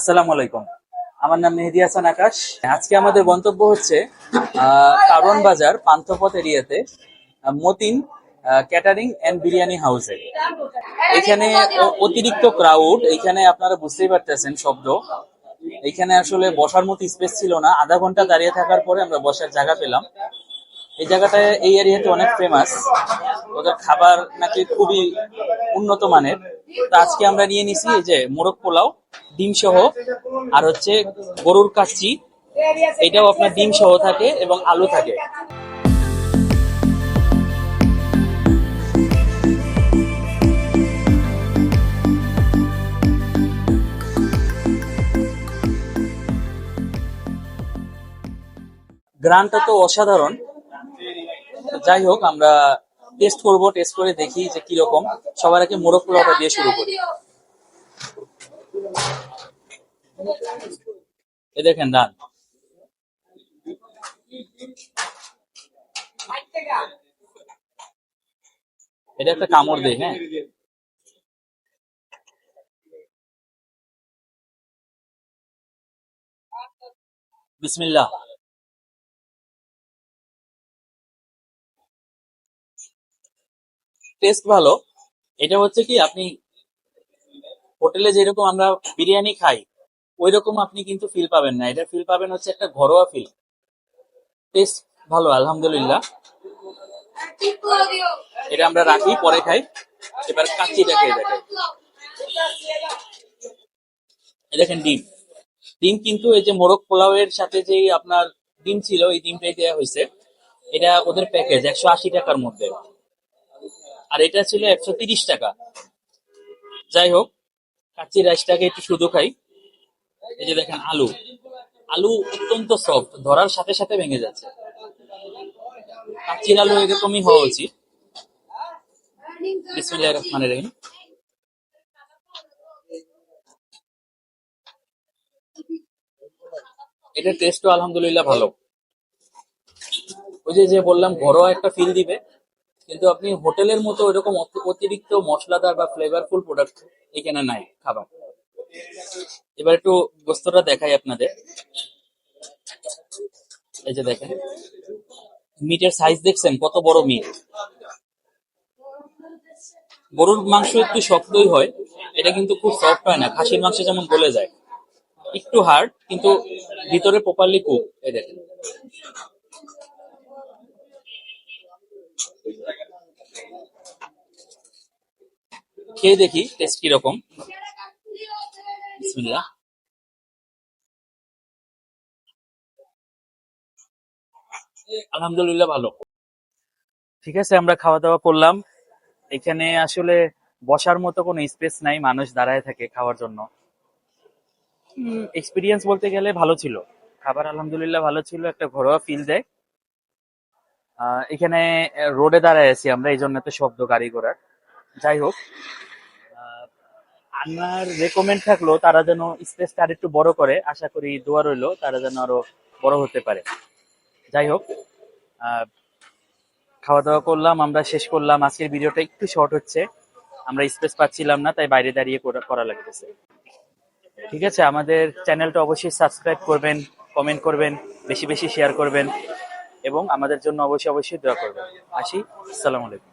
আসসালামু আলাইকুম। আমার নাম মেহেদি হাসান আকাশ। আজকে আমাদের গন্তব্য হচ্ছে কারওয়ান বাজার, পান্থপথ এরিয়াতে মতিন ক্যাটারিং এন্ড বিরিয়ানি হাউসে এখানে অতিরিক্ত ক্রাউড এখানে আপনারা বুঝতেই পারতেছেন শব্দ। এখানে আসলে বসার মতো স্পেস ছিল না। আধা ঘণ্টা দাঁড়িয়ে থাকার পরে আমরা বসার জায়গা পেলাম। এই জায়গাটা, এই এরিয়াতে অনেক ফেমাস ওদের খাবার নাকি খুবই উন্নত মানের। তো আজকে আমরা নিয়ে নিছি এই যে মোরগ পোলাও। ডিম সহ, আর হচ্ছে গরুর কাচ্চি, এটাও আপনার ডিম সহ থাকে এবং আলু থাকে। গ্রানটা তো অসাধারণ। যাই হোক, আমরা টেস্ট করব টেস্ট করে দেখি যে কীরকম। সবার আগে মোরগ পোলাওটা দিয়ে শুরু করি। এ দেখেন রান এটা একটা কামড় দেয় হ্যাঁ। বিসমিল্লাহ। টেস্ট ভালো। এটা হচ্ছে কি, আপনি হোটেলে যেরকম আমরা বিরিয়ানি খাই ওই রকম আপনি কিন্তু ফিল পাবেন না। এটা ফিল পাবেন হচ্ছে একটা ঘরোয়া ফিল টেস্ট ভালো, আলহামদুলিল্লাহ। এটা আমরা রাখি, পরে খাই। এবার কাচ্চিটা খেয়ে দেখাই দেখেন। ডিম। ডিম কিন্তু এই যে মোরগ পোলাও এর সাথে যে আপনার ডিম ছিল, এই ডিমটাই দেওয়া হয়েছে। এটা ওদের প্যাকেজ একশো আশি টাকার মধ্যে। আর এটা ছিল একশো তিরিশ টাকা। যাই হোক কাচ্চি রাইসটাকে একটু শুধু খাই। এই যে দেখেন আলু। আলু অত্যন্ত সফট ধরার সাথে সাথে ভেঙে যাচ্ছে। কাচ্চির আলু এরকমই হওয়া উচিত। বিসমিল্লাহির রহমানির রহিম। এটার টেস্টও আলহামদুলিল্লাহ ভালো। ওই যে বললাম, ঘরোয়া একটা ফিল দিবে। কিন্তু আপনি হোটেলের মতো এরকম অত- অতিরিক্ত মশলাদার বা ফ্লেভারফুল প্রোডাক্ট এখানে নাই খাবার। এবার একটু গোস্তটা দেখাই আপনাদের। এই যে দেখেন মিটের সাইজ দেখছেন, কত বড় মিট গরুর মাংস একটু শক্তই হয়, এটা কিন্তু খুব সফট হয় না, খাসির মাংস যেমন গলে যায়। একটু হার্ড কিন্তু ভিতরে প্রপারলি কুক এই দেখেন। খেয়ে দেখি টেস্ট কীরকম। আলহামদুলিল্লাহ ভালো। ঠিক আছে, আমরা খাওয়া দাওয়া করলাম। এখানে আসলে বসার মতো কোনো স্পেস নাই, মানুষ দাঁড়ায় থাকে খাওয়ার জন্য। এক্সপিরিয়েন্স বলতে গেলে ভালো ছিল। খাবার আলহামদুলিল্লাহ ভালো ছিল, একটা ঘরোয়া ফিল দেয়। এখানে রোডে দাঁড়ায় আছি আমরা, এই জন্য এত শব্দ গাড়ি ঘোড়ার। যাই হোক আমার রেকমেন্ড থাকল তারা যেন স্পেসটা আর একটু বড় করে। আশা করি দোয়া রইল, তারা যেন আরও বড় হতে পারে। যাই হোক খাওয়া দাওয়া করলাম, আমরা শেষ করলাম। আজকের ভিডিওটা একটু শর্ট হচ্ছে। আমরা স্পেস পাচ্ছিলাম না, তাই বাইরে দাঁড়িয়ে করা লাগতেছে। ঠিক আছে, আমাদের চ্যানেলটা অবশ্যই সাবস্ক্রাইব করবেন কমেন্ট করবেন, বেশি বেশি শেয়ার করবেন, এবং আমাদের জন্য অবশ্যই অবশ্যই দোয়া করবেন। আসি, আসসালামু আলাইকুম।